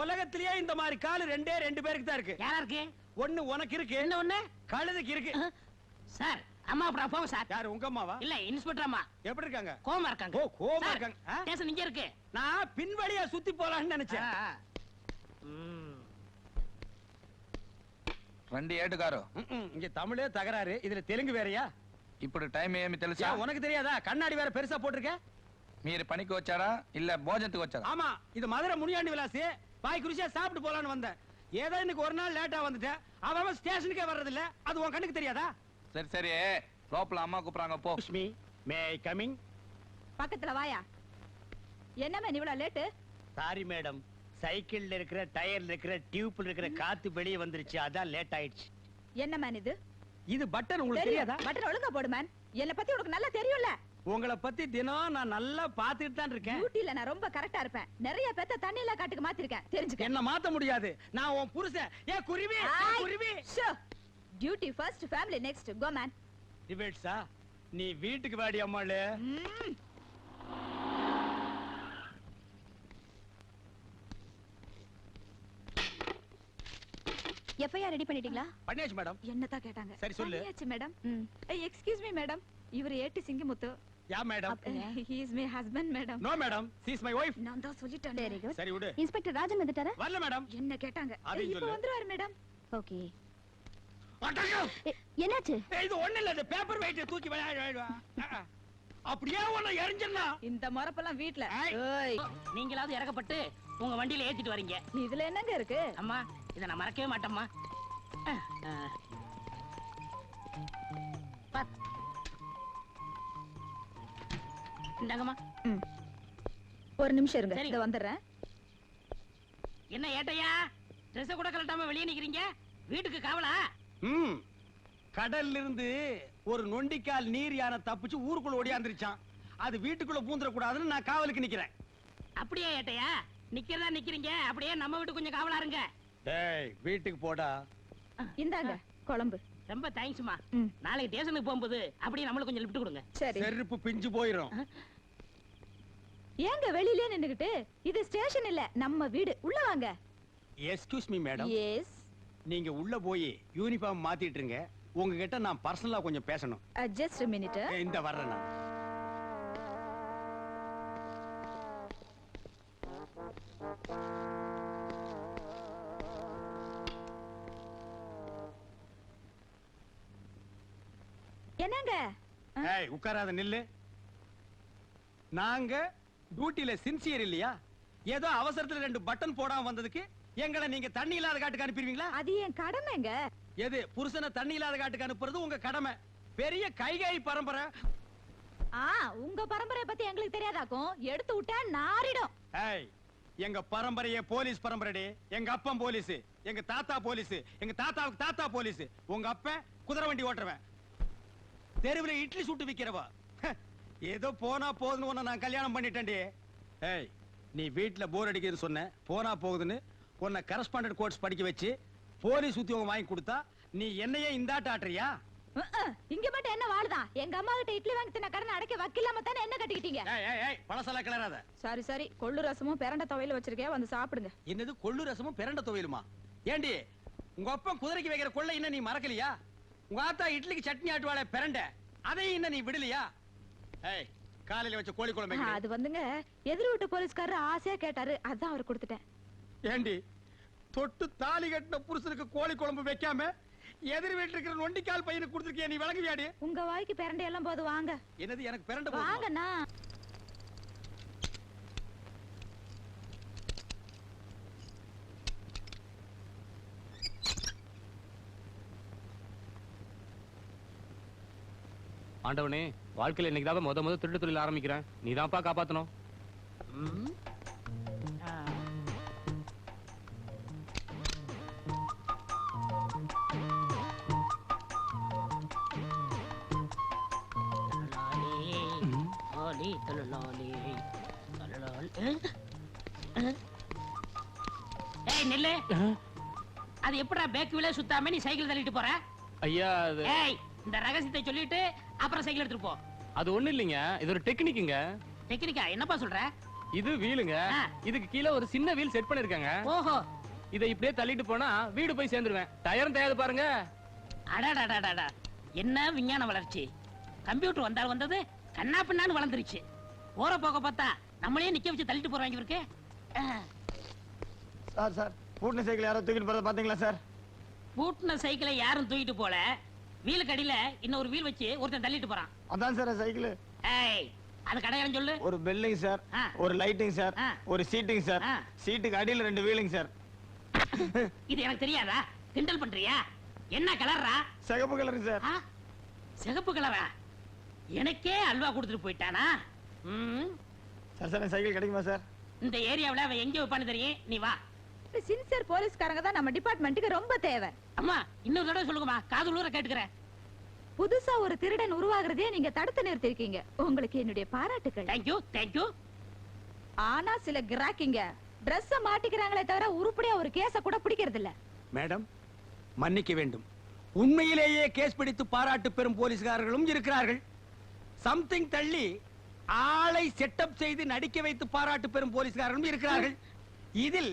உலகத்திலேயே இந்த மாதிரி காலு ரெண்டே ரெண்டு பேருக்கு தான் இருக்கு. யாரா இருக்கு? ஒண்ணு உனக்கு இருக்கு. என்ன ஒண்ணு? கழுதுக்கு இருக்கு. சார் அம்மா அப்புறம் போங்க சார். யார் உங்க அம்மாவா? இல்ல இன்ஸ்பெக்டர் அம்மா. எப்படி இருக்காங்க? கோமா இருக்காங்க. ஓ கோமா இருக்காங்க. ஸ்டேஷன் இங்க இருக்கு. நான் பின்வழியா சுத்தி போலாம்னு நினைச்சேன். ரெண்டு ஏட்டுக்காரோ? இங்க தமிழே தகராறு. இதுல தெலுங்கு வேறயா? இப்படி டைம் ఏమి తెలుసా ఉనకు తెలియదా కన్నాడి వేరే పెరుసా పోటిరుకే మీరు పనికి వచ్చారా ఇల్ల భోజనకు వచ్చారా ఆమా ఇది మధుర మునియాండి విలాసి பாய் குருசியா சாப்பிட்டு போலான்னு வந்தேன். ஏதோ இன்னைக்கு ஒரு நாள் லேட்டா வந்துட்டேன் அவன் ஸ்டேஷனுக்கே வர்றதில்ல. அது உன் கண்ணுக்கு தெரியாதா? சரி சரி. ரோப்ல அம்மா கூப்பிடுறாங்க போ. லட்சுமி மே ஐ கமிங் பக்கத்துல வாயா. என்ன மேன் இவ்வளவு லேட்டு சாரி மேடம் சைக்கிள்ல இருக்கிற டயர்ல இருக்கிற டியூப்ல இருக்கிற காத்து வெளியே வந்துருச்சு. அதான் லேட் ஆயிடுச்சு. என்ன மேன் இது? இது பட்டன் உங்களுக்கு தெரியாதா? பட்டன் ஒழுங்கா போடு மேன் என்ன பத்தி உனக்கு நல்லா தெரியும்ல. உங்களை பத்தி தினம் நான் நல்லா பாத்துட்டு தான் இருக்கேன். டியூட்டில நான் ரொம்ப கரெக்டா இருப்பேன். நிறைய பேத்த தண்ணியில காட்டுக்கு மாத்திருக்கேன். தெரிஞ்சுக்க. என்ன மாத்த முடியாது. நான் உன் புருஷன். ஏ குருவி குருவி. Duty first family next go man டிபேட்ஸா நீ வீட்டுக்கு வாடி அம்மாளு எஃப்ஐஆர் ரெடி பண்ணிட்டீங்களா? பண்ணியாச்சு மேடம். என்னதான் கேட்டாங்க? சரி, சொல்லு. பண்ணியாச்சு மேடம். எக்ஸ்கியூஸ் மீ மேடம் இவர் ஏட்டு Singamuthu. Yeah madam he is my husband madam no madam she is my wife நான் தான் சொல்லிட்டேன். வெரி குட் சரி விடு. இன்ஸ்பெக்டர் ராஜன் வந்துட்டாரா? வரல மேடம் என்ன கேட்டாங்க. அதையும் இப்போ. வந்துருவாரு மேடம் ஓகே. என்னாச்சு? இது ஒண்ணு இல்ல இந்த பேப்பர் வெயிட் தூக்கி விளையாடு அப்படியே உன்னை எரிஞ்சிடனா இந்த மரப்பெல்லாம் வீட்ல. நீங்களாவது இறக்கப்பட்டு உங்க வண்டியில ஏத்திட்டு வரீங்க. இதுல என்னங்க இருக்கு? அம்மா இத நான் மறக்கவே மாட்டேம்மா. இந்தாங்கம்மா. ஒரு நிமிஷம் இருங்க. சரி. இத வந்துடுறேன். என்ன ஏட்டையா? ட்ரெஸ் கூட கலட்டாம வெளியே நிக்கிறீங்க? வீட்டுக்கு காவலா? ம். கடல்ல இருந்து ஒரு நொண்டிக்கால் நீர் யானை தப்பிச்சு ஊருக்குள்ள ஓடியாந்துருச்சான் அது வீட்டுக்குள்ள பூந்துட கூடாதுன்னு நான் காவலுக்கு நிக்கிறேன். அப்படியே ஏட்டையா? நிக்கிறதா நிக்கிறீங்க? அப்படியே நம்ம வீட்டு கொஞ்சம் காவலா இருங்க. டேய் வீட்டுக்கு போடா. இந்தாங்க குழம்பு. ரொம்ப தேங்க்ஸ்மா ம். நாளைக்கு ஸ்டேஷனுக்கு போகும்போது அப்படியே நம்மளுக்கு கொஞ்சம் லிஃப்ட் கொடுங்க. சரி. செருப்பு பிஞ்சு போயிரும். ஏங்க வெளியிலே நின்னுகிட்டு? இது ஸ்டேஷன் இல்ல நம்ம வீடு. உள்ள வாங்க. எஸ்கியூஸ் மீ மேடம் எஸ் நீங்க உள்ள போய் யூனிஃபார்ம் மாத்திட்டு இருங்க. உங்ககிட்ட நான் பர்சனலா கொஞ்சம் பேசணும். ஜஸ்ட் மினிட் ஏ, இந்த வர்றேன் நான். என்னங்க? ஏய் உட்காராத நில்லு. நாங்க டியூட்டில சின்சியர் இல்லையா? ஏதோ அவசரத்துல ரெண்டு பட்டன் போடாம வந்ததுக்கு எங்களை நீங்க தண்ணி இல்லாத காட்டுக்கு அனுப்பிடுவீங்களா? அது என் கடமைங்க. எது புருஷனை தண்ணி இல்லாத காட்டுக்கு அனுப்புறது உங்க கடமை. பெரிய கைகாய் பரம்பரை. ஆ உங்க பரம்பரை பத்தி எங்களுக்கு தெரியாதாக்கும்? எடுத்து விட்டா நாரிடும். ஏய் எங்க பரம்பரையே போலீஸ் பரம்பரைடி. எங்க அப்பன் போலீஸ் எங்க தாத்தா போலீஸ் எங்க தாத்தாவுக்கு தாத்தா போலீஸ். உங்க அப்பன் குதிரை வண்டி ஓட்டுறவன். தெருவுல இட்லி சுட்டு விக்கிறவா. ஏதோ போனா போதுன்னு உன்னை நான் கல்யாணம் பண்ணிட்டேன்டி. ஏய் நீ வீட்ல போர் அடிக்குதுன்னு சொன்ன. போனா போகுதுன்னு உன்னை கரஸ்பாண்டன்ட் கோர்ஸ் படிக்க வச்சு போலீஸ் உத்தியோகம் வாங்கி கொடுத்தா நீ என்னையே இந்தாட்ட ஆட்டுறியா? இங்க மட்டும் என்ன வாழுதான் எங்க அம்மா கிட்ட இட்லி வாங்கி தின்ன கடன் அடைக்க வக்கில்லாம தானே என்ன கட்டிக்கிட்டீங்க? ஏய் ஏய் ஏய் பழசெல்லாம் கிளறாத. சாரி சாரி கொள்ளு ரசமும் பிரண்ட துவையில வச்சிருக்கேன் வந்து சாப்பிடுங்க. என்னது கொள்ளு ரசமும் பிரண்ட துவையலுமா? ஏண்டி உங்க அப்பா குதிரைக்கு வைக்கிற கொள்ளை இன்னும் நீ மறக்கலையா? உங்க ஆத்தா இட்லிக்கு சட்னி ஆட்டுவாளே பிரண்ட அதையும் இன்னும் நீ விடலையா? ஏய் காலையில வச்ச கோழி குழம்பு? அது வந்துங்க எதிர் வீட்டு போலீஸ்காரர் ஆசையா கேட்டாரு. அதான் அவர் கொடுத்துட்டேன். ஏண்டி தொட்டு தாலி கட்டின புருஷனுக்கு கோழி குழம்பு வைக்காம எதிர் வீட்டுல இருக்கிற நொண்டிக்கால் பையனுக்கு கொடுத்துருக்கிய நீ விளங்குவியாடி? உங்க வாய்க்கு பிரண்டை எல்லாம் போது வாங்க. என்னது எனக்கு போதுமா? வாங்கண்ணா. ஆண்டவனே வாழ்க்கையில் இன்னைக்கு தான் முத முத திருட்டு தொழில் ஆரம்பிக்கிறேன். நீ தான்ப்பா காப்பாத்தணும் அது எப்படா பேக் வீல சுத்தாம நீ சைக்கிள் தள்ளிட்டு போற? ஐயா ஏய் இந்த ரகசியத்தை சொல்லிட்டு அப்புறம் சைக்கிள் எடுத்துட்டு போ. அது ஒண்ணு இல்லைங்க. இது ஒரு டெக்னிக்குங்க. டெக்னிக்கா? என்னப்பா சொல்ற? இது வீலுங்க. ஆ. இதுக்கு கீழே ஒரு சின்ன வீல் செட் பண்ணிருக்காங்க. ஓஹோ. இதை இப்படியே தள்ளிட்டு போனா வீடு போய் சேர்ந்துருவேன். டயரும் தேயாது பாருங்க. அடாடாடாடாடா என்ன விஞ்ஞான வளர்ச்சி. கம்ப்யூட்டர் வந்தால் வந்தது கண்ணா பின்னான்னு வளர்ந்துருச்சு. போற போக பார்த்தா நம்மளே நிக்க வச்சு தள்ளிட்டு போறாங்க இவருக்கு அஹ், சார் சார். பூட்டின சைக்கிள் யாரோ தூக்கிட்டு போறத பாத்தீங்களா சார்? பூட்டின சைக்கிளை யாரும் தூக்கிட்டு போல. வீல் கடியில இன்னொரு வீல் வச்சு ஒருத்தன் தள்ளிட்டு போறான். அதான் சார் சைக்கிள். ஏய் அது கடையாளம் சொல்லு. ஒரு பெல்லிங் சார். ஒரு லைட்டிங் சார். ஒரு சீட்டிங் சார். சீட்டுக்கு அடியில ரெண்டு வீலிங் சார். இது எனக்கு தெரியாதா? கிண்டல் பண்றியா? என்ன கலர்ரா சிகப்பு கலருங்க சார்? சிகப்பு கலரா? எனக்கே அல்வா கொடுத்துட்டு போயிட்டானா? ம், சார் சார் சைக்கிள் கிடைக்குமா சார்? இந்த ஏரியாவுல அவன் எங்க வைப்பான்னு தெரியும். நீ வா. சின்சியர் போலீஸ்காரங்க தான் நம்ம டிபார்ட்மெண்ட்டுக்கு ரொம்ப தேவை. அம்மா இன்னொரு தடவை சொல்லுங்கம்மா. காது உள்ளூர கேட்டுக்கிறேன். புதுசா ஒரு திருடன் உருவாகிறதே நீங்க தடுத்து நிறுத்திருக்கீங்க. உங்களுக்கு என்னுடைய பாராட்டுக்கள். தேங்க்யூ தேங்க்யூ ஆனா சில கிராக்கிங்க Dress மாட்டிக்கிறாங்களே தவிர உருப்படியா ஒரு கேஸ கூட பிடிக்கிறது இல்ல மேடம் மன்னிக்க வேண்டும். உண்மையிலேயே கேஸ் பிடித்து பாராட்டு பெறும் போலீஸ்காரர்களும் இருக்கிறார்கள். சம்திங் தள்ளி ஆளை செட்டப் செய்து நடிக்க வைத்து பாராட்டு பெறும் போலீஸ்காரர்களும் இருக்கிறார்கள். இதில்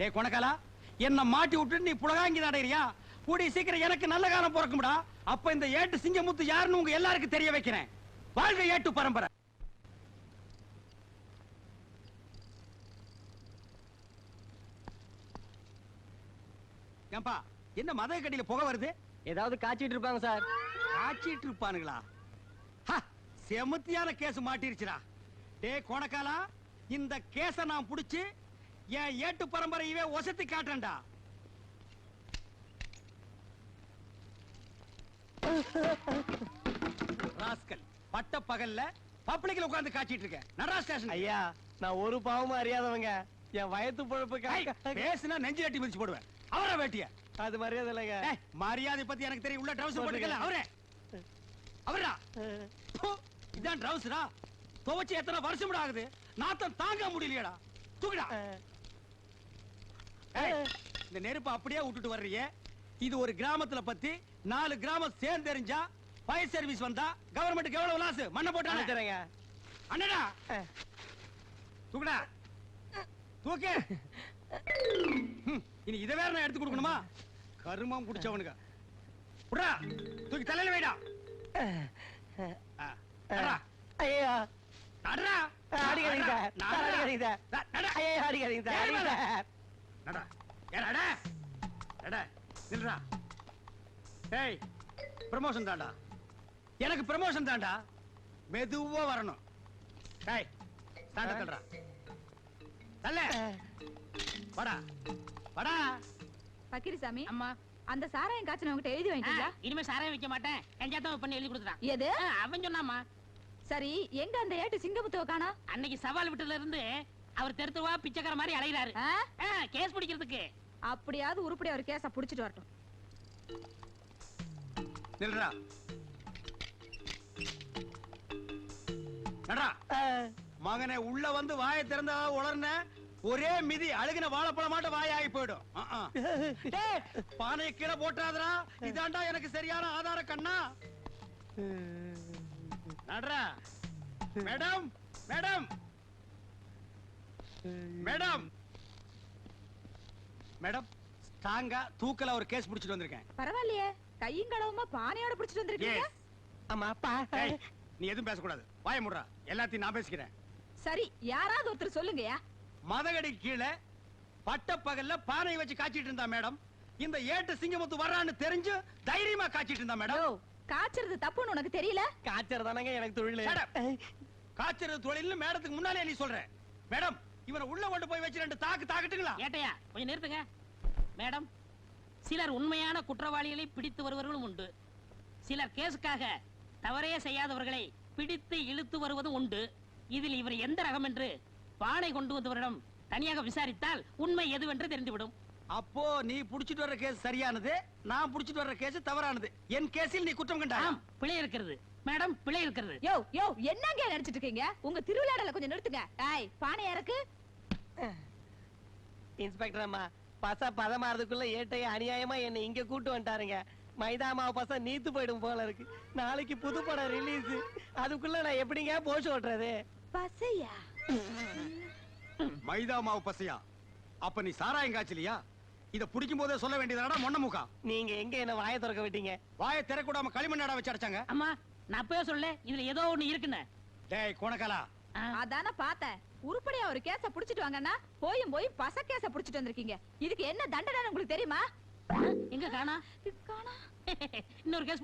டேய் கோணக்காலா? என்ன மாட்டி விட்டு நீ புலகாங்கி நடைறியா கூடிய சீக்கிரம் எனக்கு நல்ல காலம் பிறக்கும்டா. அப்ப இந்த ஏட்டு சிங்கமுத்து யாருன்னு உங்க எல்லாருக்கும் தெரிய வைக்கிறேன். வாழ்க ஏட்டு பரம்பரை. ஏன்பா என்ன மத கடியில புகை வருது? ஏதாவது காய்ச்சிட்டு இருப்பாங்க சார். காய்ச்சிட்டு இருப்பானுங்களா? செமத்தியான கேஸ் மாட்டிருச்சுடா. டேய் கோணக்காலா இந்த கேஸ நான் புடிச்சு என் ஏட்டு பரம்பரையவே ஒசத்தி காட்டுறேன்டா. ராஸ்கல் பட்ட பகல்ல பப்ளிக்ல உட்கார்ந்து காய்ச்சிட்டு இருக்க நடரா ஸ்டேஷன் ஐயா நான் ஒரு பாவமும் அறியாதவங்க. என் வயத்து பொழப்புக்காக பேசுனா நெஞ்சு கட்டி மிதிச்சு போடுவேன். அவரா வேட்டிய? அது மரியாதை இல்லைங்க. மரியாதை பத்தி எனக்கு தெரியும். உள்ள ட்ரவுசர் போட்டுக்கல அவரே. அவரா இதான் ட்ரவுசரா துவச்சு எத்தனை வருஷம் ஆகுது? நாத்தம் தாங்க முடியலையடா. தூக்குடா. இந்த நெருப்பை அப்படியே விட்டுட்டு வர்றியே இது ஒரு கிராமத்துல பத்தி நாலு கிராமம் சேர்ந்து தெரிஞ்சா ஃபயர் சர்வீஸ் வந்தா கவர்மெண்ட் எவ்வளவு லாஸ் மண்ணை போட்டாங்க அனுப்பிச்சுறேங்க. அண்ணடா. தூக்குடா. தூக்கு. இனி இதை வேற நான் எடுத்து கொடுக்கணுமா? கருமம் குடிச்சவனுங்க. புடா தூக்கி தலையில வைடா. ஐயா. அடிக்காதீங்க. அடிக்காதீங்க. ஐயா அடிக்காதீங்க. சார். ஏய். ஏய், நட. நட. நில்றா. டேய் ப்ரமோஷன் தான்டா. எனக்கு ப்ரமோஷன் தான்டா. மெதுவா வரணும். டேய் ஸ்டாண்ட தள்ளுடா. தள்ள. வாடா. வாடா. பக்கிரிசாமி அம்மா. அந்த சாராயம் காய்ச்சன உங்ககிட்ட எழுதி வாங்கிட்டீங்களா இனிமே சாராயம் வைக்க மாட்டேன். கஞ்சாத்தான் பண்ணி எழுதி கொடுத்துட்டான் எது? அவன் சொன்னாமா சரி எங்க அந்த ஏட்டு சிங்கமுத்துவ காணா அன்னைக்கு சவால் விட்டதுல இருந்து அவர் தெருத்துவா பிச்சைக்கார மாதிரி அலைகிறாரு கேஸ் பிடிக்கிறதுக்கு. அப்படியாவது உருப்படியா ஒரு கேஸ புடிச்சிட்டு வரட்டும். நில்றா. நடா மகனே உள்ள வந்து வாயை திறந்தா உளர்ன ஒரே மிதி அழுகின வாழைப்பழமாட்ட வாய் ஆகி போயிடும் பானையை கீழே போட்டாதடா இதாண்டா எனக்கு சரியான ஆதார கண்ணா. நடரா மேடம் மேடம். மேடம்! மேடம் ஸ்ட்ராங்கா தூக்கல ஒரு கேஸ் புடிச்சிட்டு வந்திருக்கேன். பரவாயில்லையே. கையும் களவுமா பானையோட புடிச்சிட்டு வந்திருக்கீங்க. ஆமா அப்பா. நீ எதுவும் பேசக்கூடாது. வாய முடுறா. எல்லாத்தையும் நான் பேசிக்கிறேன். சரி யாராவது ஒருத்தர் சொல்லுங்கயா மதகடி கீழே பட்ட பகல்ல பானை வச்சு காய்ச்சிட்டு இருந்தா மேடம். இந்த ஏட்டு சிங்கமுத்து வர்றான்னு தெரிஞ்சு தைரியமா காய்ச்சிட்டு இருந்தா மேடம். காய்ச்சறது தப்புன்னு உனக்கு தெரியல? காய்ச்சறதானங்க எனக்கு தொழில். காய்ச்சறது தொழில்னு மேடத்துக்கு முன்னாலே நீ சொல்ற. மேடம் இவனை உள்ள கொண்டு போய் வச்சு ரெண்டு தாக்கு தாக்கட்டுங்களா? ஏட்டையா கொஞ்சம் நிறுத்துங்க. மேடம் சிலர் உண்மையான குற்றவாளிகளை பிடித்து வருவர்களும் உண்டு. சிலர் கேஸுக்காக தவறே செய்யாதவர்களை பிடித்து இழுத்து வருவதும் உண்டு. இதில் இவர் எந்த ரகம் என்று பானை கொண்டு வந்தவரிடம் தனியாக விசாரித்தால் உண்மை எதுவென்று தெரிந்துவிடும். அப்போ நீ புடிச்சிட்டு வர்ற கேஸ் சரியானது நான் புடிச்சிட்டு வர்ற கேஸ் தவறானது. என் கேஸில் நீ குற்றம் கண்டாய்? ஆம் பிழை இருக்கிறது. மேடம் பிழை இருக்கிறது. யோ யோ என்னங்க நடிச்சிட்டு இருக்கீங்க உங்க திருவிழாடல கொஞ்சம் நிறுத்துங்க. ஏய் பானை இறக்கு இன்ஸ்பெக்டர் அம்மா பச பதமாறதுக்குள்ள ஏட்டைய அநியாயமா என்னை இங்க கூட்டு வந்துட்டாருங்க. மைதா மாவு பச நீத்து போயிடும் போல இருக்கு. நாளைக்கு புது படம் ரிலீஸ் அதுக்குள்ள நான் எப்படிங்க போஷ் ஓட்டுறது? பசையா? மைதா மாவு பசையா? அப்ப நீ சாராயம் காய்ச்சலியா? இத புடிக்கும் போதே சொல்ல வேண்டியதாடா மொன்ன முக்கா? நீங்க எங்க என்ன வாயை திறக்க விட்டீங்க? வாயை திறக்கூடாம களிமண்ணாடா வச்சு அடைச்சாங்க? அம்மா நான் அப்பவே சொல்ல இதுல ஏதோ ஒண்ணு இருக்குன்னு. டேய் கொணக்கலா. அதானே பார்த்தேன். உருப்படியா ஒரு கேஸ புடிச்சிட்டு வாங்கன்னா போயும் போய் பச கேஸ புடிச்சிட்டு வந்திருக்கீங்க. இதுக்கு என்ன தண்டனை உங்களுக்கு தெரியுமா? எங்க காணா? காணா. இன்னொரு கேஸ்